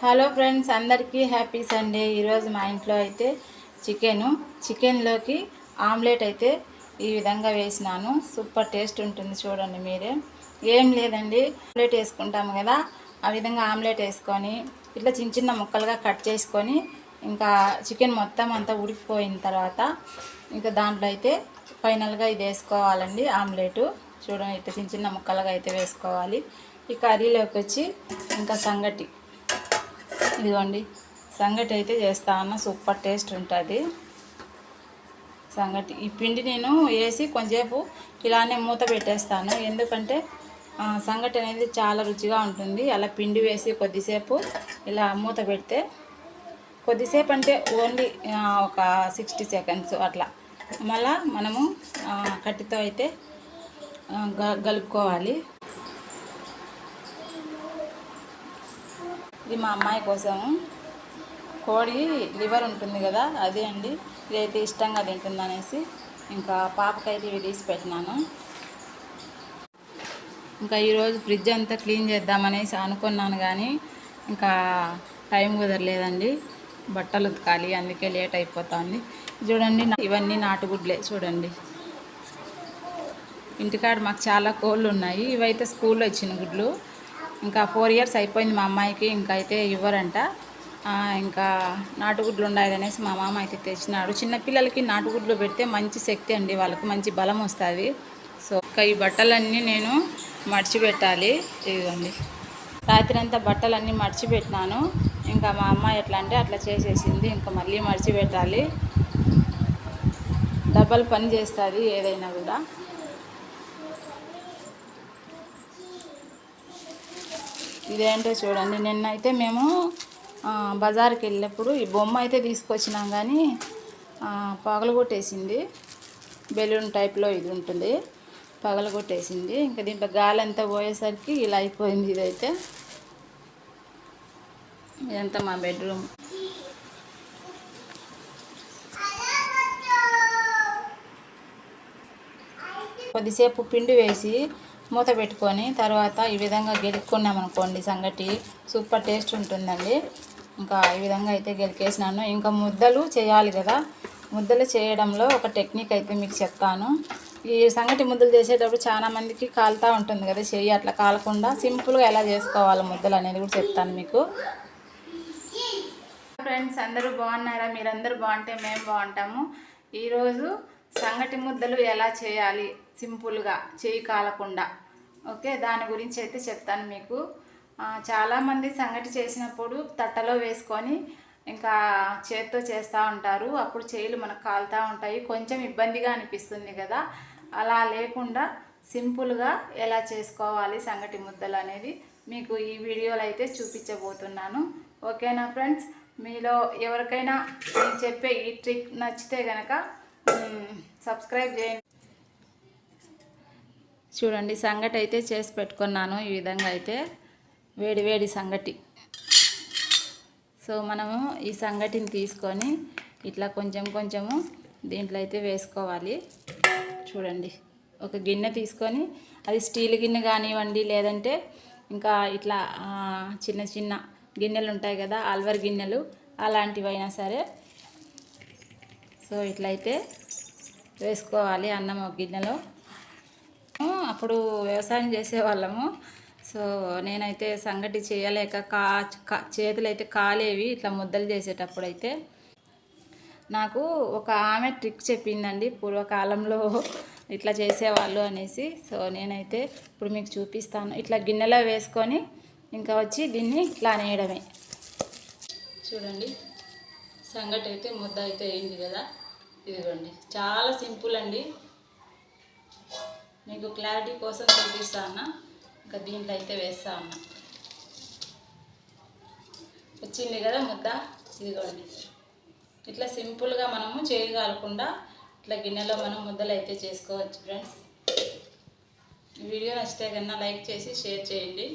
Hello friends అందరికీ happy Sunday. ఈరోజు మా ఇంట్లో అయితే చికెను. చికెన్లోకి ఆమ్లెట్ అయితే ఈ విధంగా వేసినాను. సూపర్ టేస్ట్ ఉంటుంది చూడండి మీరే. ఏం లేదండి ఆమ్లెట్ వేసుకుంటాము కదా. ఆ విధంగా ఆమ్లెట్ వేసుకొని ఇట్లా చిన్న చిన్న ముక్కలుగా కట్ చేసుకొని ఇంకా చికెన్ మొత్తం అంతా ఉడికిపోయిన తర్వాత ఇంకా దాంట్లో అయితే ఫైనల్గా ఇది వేసుకోవాలండి ఆమ్లెట్. చూడండి ఇట్లా చిన్న చిన్న ముక్కలుగా అయితే వేసుకోవాలి. ఈ కర్రీలోకి వచ్చి ఇంకా సంగటి. ఇదిగోండి సంగటి అయితే చేస్తా అన్న సూపర్ టేస్ట్ ఉంటుంది. సంగటి ఈ పిండి నేను వేసి కొంచెంసేపు ఇలానే మూత పెట్టేస్తాను. ఎందుకంటే సంగటి అనేది చాలా రుచిగా ఉంటుంది. అలా పిండి వేసి కొద్దిసేపు ఇలా మూత పెడితే కొద్దిసేపు అంటే ఓన్లీ ఒక సిక్స్టీ సెకండ్స్ అట్లా. మళ్ళా మనము కట్టితో అయితే గలుపుకోవాలి. ఇది మా అమ్మాయి కోసము కోడి లివర్ ఉంటుంది కదా అదే అండి. ఇదైతే ఇష్టంగా తింటుంది అనేసి ఇంకా పాపకైతే ఇవి తీసి పెట్టినాను. ఇంకా ఈరోజు ఫ్రిడ్జ్ అంతా క్లీన్ చేద్దామనేసి అనుకున్నాను కానీ ఇంకా టైం కుదరలేదండి. బట్టలు ఉతకాలి అందుకే లేట్ అయిపోతుంది. చూడండి ఇవన్నీ నాటుగుడ్లే చూడండి. ఇంటికాడ మాకు చాలా కోళ్ళు ఉన్నాయి. ఇవైతే స్కూల్లో ఇచ్చిన గుడ్లు. ఇంకా ఫోర్ ఇయర్స్ అయిపోయింది మా అమ్మాయికి ఇంకా అయితే ఇవ్వరంట ఇంకా నాటుగుడ్లు ఉన్నాయి అనేసి మా మామ అయితే తెచ్చినాడు. చిన్నపిల్లలకి నాటుగుడ్లు పెడితే మంచి శక్తి అండి వాళ్ళకి మంచి బలం వస్తుంది. సో ఇంకా ఈ బట్టలన్నీ నేను మడిచిపెట్టాలి. ఇదిగోండి. రాత్రి అంతా బట్టలన్నీ మడిచిపెట్టినాను. ఇంకా మా అమ్మ ఎట్లా అంటే అట్లా చేసేసింది. ఇంకా మళ్ళీ మడిచిపెట్టాలి. డబల్ పని చేస్తుంది ఏదైనా కూడా. ఇదేంటో చూడండి. నిన్నైతే మేము బజార్కి వెళ్ళినప్పుడు ఈ బొమ్మ అయితే తీసుకొచ్చినాం కానీ పగలగొట్టేసింది. బెలూన్ టైప్లో ఇది ఉంటుంది. పగలగొట్టేసింది. ఇంకా దీంట్లో గాలి అంతా పోయేసరికి ఇలా అయిపోయింది ఇదైతే. ఇదంతా మా బెడ్రూమ్. కొద్దిసేపు పిండి వేసి మూత పెట్టుకొని తర్వాత ఈ విధంగా గెలుక్కున్నాం అనుకోండి సంగటి సూపర్ టేస్ట్ ఉంటుందండి. ఇంకా ఈ విధంగా అయితే గెలికేసినాను. ఇంకా ముద్దలు చేయాలి కదా. ముద్దలు చేయడంలో ఒక టెక్నిక్ అయితే మీకు చెప్తాను. ఈ సంగటి ముద్దలు చేసేటప్పుడు చాలామందికి కాలుతూ ఉంటుంది కదా చెయ్యి. అట్లా కాలకుండా సింపుల్గా ఎలా చేసుకోవాలి ముద్దలు అనేది కూడా చెప్తాను మీకు. ఫ్రెండ్స్ అందరూ బాగున్నారా? మీరందరూ బాగుంటే మేము బాగుంటాము. ఈరోజు సంగటి ముద్దలు ఎలా చేయాలి? సింపుల్గా చేయి కాలకుండా. ఓకే దాని గురించి అయితే చెప్తాను మీకు. చాలామంది సంగటి చేసినప్పుడు తట్టలో వేసుకొని ఇంకా చేత్తో చేస్తూ ఉంటారు. అప్పుడు చేయిలు మనకు కాలుతూ ఉంటాయి. కొంచెం ఇబ్బందిగా అనిపిస్తుంది కదా. అలా లేకుండా సింపుల్గా ఎలా చేసుకోవాలి సంగటి ముద్దలు అనేది మీకు ఈ వీడియోలో అయితే చూపించబోతున్నాను. ఓకేనా ఫ్రెండ్స్? మీలో ఎవరికైనా నేను చెప్పే ఈ ట్రిక్ నచ్చితే కనుక సబ్స్క్రైబ్ చేయండి. చూడండి సంగటి అయితే చేసి పెట్టుకున్నాను. ఈ విధంగా అయితే వేడి వేడి సంగటి. సో మనము ఈ సంగటిని తీసుకొని ఇట్లా కొంచెం కొంచెము దీంట్లో అయితే వేసుకోవాలి. చూడండి ఒక గిన్నె తీసుకొని అది స్టీల్ గిన్నె కానివ్వండి లేదంటే ఇంకా ఇట్లా చిన్న చిన్న గిన్నెలు ఉంటాయి కదా ఆల్వర్ గిన్నెలు అలాంటివైనా సరే సో ఇట్లయితే వేసుకోవాలి అన్నం ఒక గిన్నెలో అప్పుడు వ్యవసాయం చేసేవాళ్ళము. సో నేనైతే సంగటి చేయలేక కా కా- చేతులు అయితే కాలేవి ఇట్లా ముద్దలు చేసేటప్పుడు అయితే నాకు ఒక ఆమె ట్రిక్ చెప్పిందండి పూర్వకాలంలో ఇట్లా చేసేవాళ్ళు అనేసి. సో నేనైతే ఇప్పుడు మీకు చూపిస్తాను. ఇట్లా గిన్నెలో వేసుకొని ఇంకా వచ్చి దీన్ని ఇట్లా నేయడమే చూడండి. సంగటి అయితే ముద్ద అయితే అయింది కదా. ఇదిగోండి. చాలా సింపుల్ అండి. మీకు క్లారిటీ కోసం చూపిస్తాను ఇంకా దీంట్లో అయితే వేస్తా వచ్చింది కదా ముద్ద. ఇదిగోండి. ఇట్లా సింపుల్గా మనము చేయగలకుండా ఇట్లా గిన్నెలో మనం ముద్దలు అయితే చేసుకోవచ్చు ఫ్రెండ్స్ వీడియో నచ్చితే కన్నా లైక్ చేసి షేర్ చేయండి.